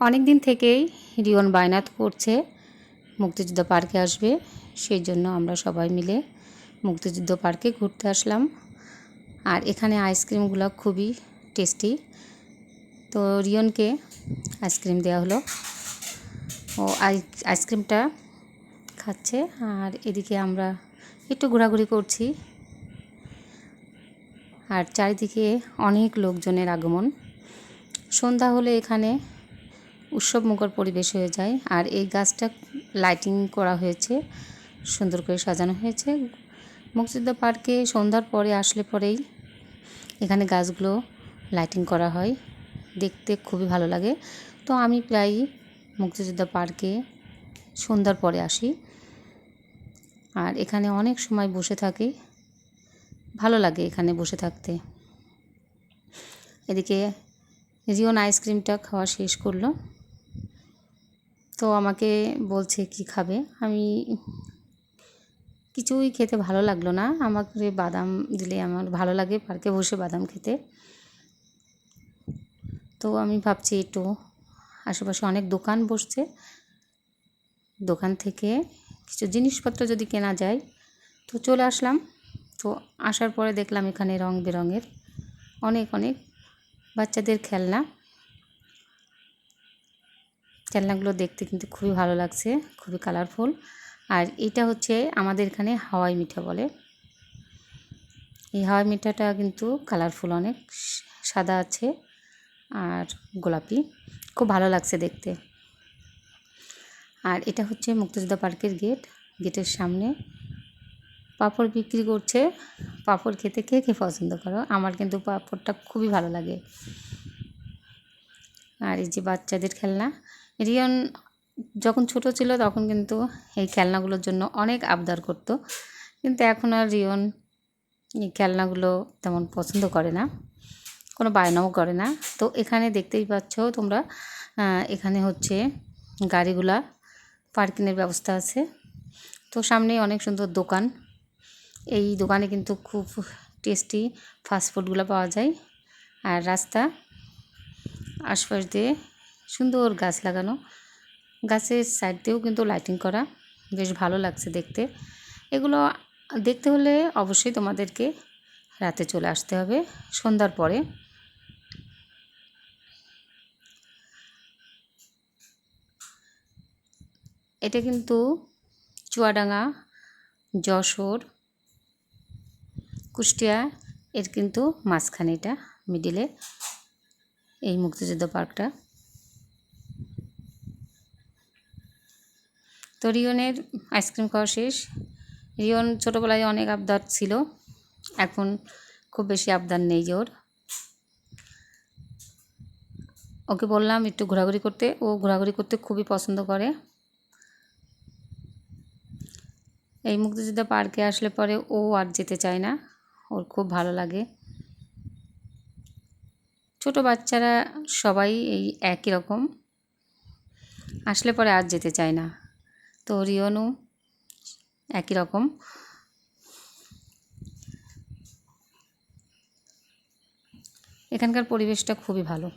অনেক দিন থেকেই রিয়ন বায়নাত করছে, মুক্তিযুদ্ধ পার্কে আসবে, সেই জন্য আমরা সবাই মিলে মুক্তিযুদ্ধ পার্কে ঘুরতে আসলাম। আর এখানে আইসক্রিমগুলো খুবই টেস্টি। তো রিয়নকে আইসক্রিম দেওয়া হলো। ও আই- আইসক্রিমটা খাচ্ছে, আর এদিকে আমরা একটু ঘোরাঘুরি করছি। আর চারিদিকে অনেক লোকজনের আগমন। সন্ধ্যা হলে এখানে উৎসব মুখর পরিবেশ হয়ে যায়। আর এই গাছটা লাইটিং করা হয়েছে, সুন্দর করে সাজানো হয়েছে। মুক্তিযুদ্ধ পার্কে সন্ধ্যার পরে আসলে পরেই এখানে গাছগুলো লাইটিং করা হয়। দেখতে খুবই ভালো লাগে। তো আমি প্রায়ই মুক্তিযুদ্ধ পার্কে সন্ধ্যার পরে আসি। আর এখানে অনেক সময় বসে থাকি। ভালো লাগে এখানে বসে থাকতে। এদিকে রিয়ন আইসক্রিমটা খাওয়া শেষ করল। তো আমাকে বলছে, কি খাবে? আমি কিছুই খেতে ভালো লাগল না। আমাকে বাদাম দিলে আমার ভালো লাগে পার্কে বসে বাদাম খেতে। তো আমি ভাবছি একটু আশেপাশে অনেক দোকান বসছে। দোকান থেকে কিছু জিনিসপত্র যদি কেনা যায়, তো চলে আসলাম। তো আসার পরে দেখলাম এখানে রং বেরঙের অনেক অনেক বাচ্চাদের খেলনা। খেলনাগুলো দেখতে কিন্তু খুবই ভালো লাগছে, খুবই কালারফুল আর এটা হচ্ছে আমাদের এখানে হাওয়াই মিঠা বলে। এই হাওয়াই মিঠাটা কিন্তু কালারফুল অনেক, সাদা আছে আর গোলাপি। খুব ভালো লাগছে দেখতে। আর এটা হচ্ছে মুক্তিযোদ্ধা পার্কের গেট, গেটের সামনে। পাঁপড় বিক্রি করছে, পাঁপড় খেতে কে কে পছন্দ করো? আমার কিন্তু পাঁপড়টা খুবই ভালো লাগে। আর এই যে বাচ্চাদের খেলনা রিয়ন যখন ছোট ছিল তখন কিন্তু এই খেলনাগুলোর জন্য অনেক আবদার করতো। কিন্তু এখন আর রিয়ন এই খেলনাগুলো তেমন পছন্দ করে না। কোনো বায়নাও করে না। তো এখানে দেখতেই পাচ্ছ তোমরা এখানে হচ্ছে গাড়িগুলা, পার্কিংয়ের ব্যবস্থা আছে। তো সামনেই অনেক সুন্দর দোকান। এই দোকানে কিন্তু খুব টেস্টি ফাস্টফুডগুলো পাওয়া যায়। আর রাস্তা আশপাশ দিয়ে সুন্দর গাছ লাগানো। গাছের সাইড দিয়েও কিন্তু লাইটিং করা। বেশ ভালো লাগছে দেখতে। এগুলো দেখতে হলে অবশ্যই তোমাদেরকে রাতে চলে আসতে হবে সন্ধ্যার পরে। এটা কিন্তু চুয়াডাঙ্গা, যশোর, কুষ্টিয়া এর কিন্তু মাঝখানে এটা মিডিলে এই মুক্তিযুদ্ধ পার্কটা তো রিয়নের আইসক্রিম খাওয়া শেষ। রিয়ন ছোটোবেলায় অনেক আবদার ছিল, এখন খুব বেশি আবদার নেই ওর। ওকে বললাম একটু ঘোরাঘুরি করতে, ও ঘোরাঘুরি করতে খুবই পছন্দ করে। এই মুক্তিযোদ্ধা পার্কে আসলে পরে ও আর যেতে চায় না, ওর খুব ভালো লাগে। ছোট বাচ্চারা সবাই এই একই রকম, আসলে পরে আর যেতে চায় না। তো রিয়নও একই রকম। এখানকার পরিবেশটা খুবই ভালো।